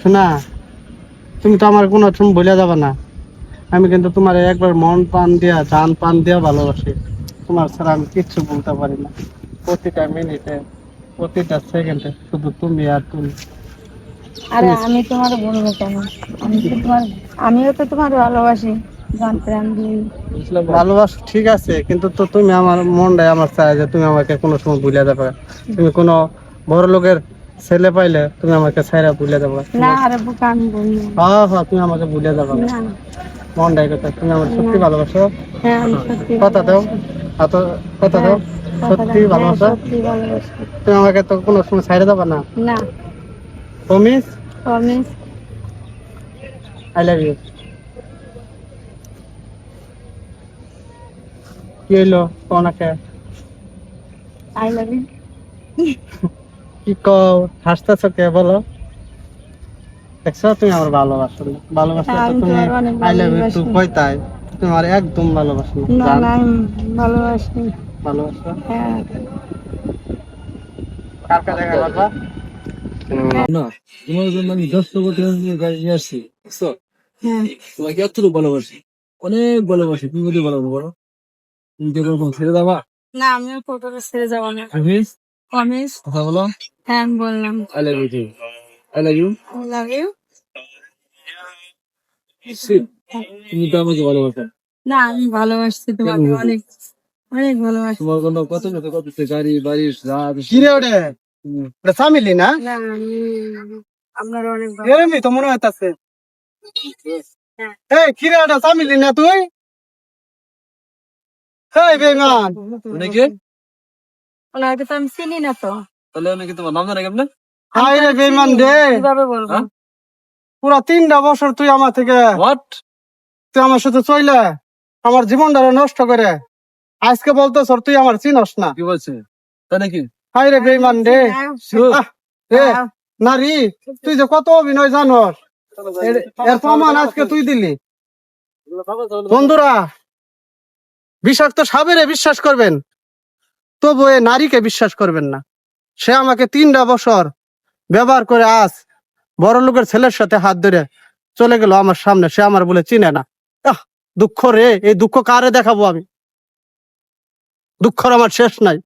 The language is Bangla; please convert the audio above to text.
শোনা তুমি তো আমার কোনো তুমি বলে যাবে না। আমি কিন্তু তোমার একবার মন পান দিয়া জান পান দিয়া ভালোবাসি। তোমার ছাড়া আমি কিচ্ছু বলতে পারি না। প্রতিটা মিনিটে প্রতিটা সেকেন্ডে শুধু তুমি আর তুমি। আরে আমি তোমার বলব কেন? আমি তো তোমার আমিও তো তোমার ভালোবাসি। প্রাণ দিই ভালোবাসো ঠিক আছে কিন্তু তো তুমি আমার মনটাই আমার চাই যে তুমি আমাকে কোনো সময় ভুলে যাবে। তুমি কোনো বড় লোকের ছেলে পাইলে তুমি আমাকে ছাইরা ভুলে যাবে। না আরে বুকা আমি বলব হ্যাঁ হ্যাঁ তুমি আমাকে ভুলে যাবে। না। না মনটাই কথা তুমি আমার সত্যি ভালোবাসো? হ্যাঁ কথা দাও। এত কথা দাও। হ্যাঁ, ভালোবাসো? সত্যি ভালোবাসি। তুমি আমাকে তো কোনো সময় ছাইরে যাবে না? না। Promise promise I love you কি হইল? কোনাকে আই লাভ ইউ কি কও? হাসতেছ কে? বলো। দেখছ তুমি আমার ভালোবাসো না। ভালোবাসো তো তুমি আই লাভ ইউ। টু কইতাই তুমি আমার একদম ভালোবাসো না। না আমি ভালোবাসি ভালোবাসো? হ্যাঁ। কার কাছে দেখা না তোমার জন্য আমি দশ কোটি গাড়ি নিয়ে আসছি বুঝছ? হ্যাঁ। তোমাকে এতটুকু ভালোবাসি অনেক ভালোবাসি। তুমি যদি ভালোবাসো বলো। তুমি ছেড়ে দাবা না আমিও ছেড়ে যাব না। কথা বলো। হ্যাঁ আমি বললাম। I love you I love you I love you তুমি তো আমাকে ভালোবাসো। না আমি ভালোবাসছি তোমাকে অনেক অনেক ভালোবাসি তোমার কোনো কত কত কত গাড়ি বাড়ি রাত কি ওটা? ওটা ফ্যামিলি না? না আপনার অনেক এরমই তো মনে হইতাছে। হ্যাঁ। এই কি ওটা ফ্যামিলি না তুই? এই বেমান অনেকে? ওনাকে তো আমি চিনি না তো। তাহলে অনেকে তোমার নাম জানে কেমন? হাই রে বেমান রে। কীভাবে বলব? হ্যাঁ? পুরা তিনটা বছর তুই আমার থেকে হোয়াট তুই আমার সাথে চইলে আমার জীবনটা নষ্ট করে। আজকে বলতেছ তুই আমার চিনস না। কি বলছে? তাই নাকি? হাই রে বেমান রে। Sure. আহ, রে নারী তুই যে কত অভিনয় জানস। এর- এর প্রমাণ আজকে তুই দিলি। বন্ধুরা বিষাক্ত সাবেরে বিশ্বাস করবেন। তবু এ নারীকে বিশ্বাস করবেন না। সে আমাকে তিনটা বছর ব্যবহার করে আজ বড় লোকের ছেলের সাথে হাত ধরে চলে গেল আমার সামনে, সে আমার বলে চিনে না। দুঃখ রে, এই দুঃখ কারে দেখাবো আমি? দুঃখর আমার শেষ নাই।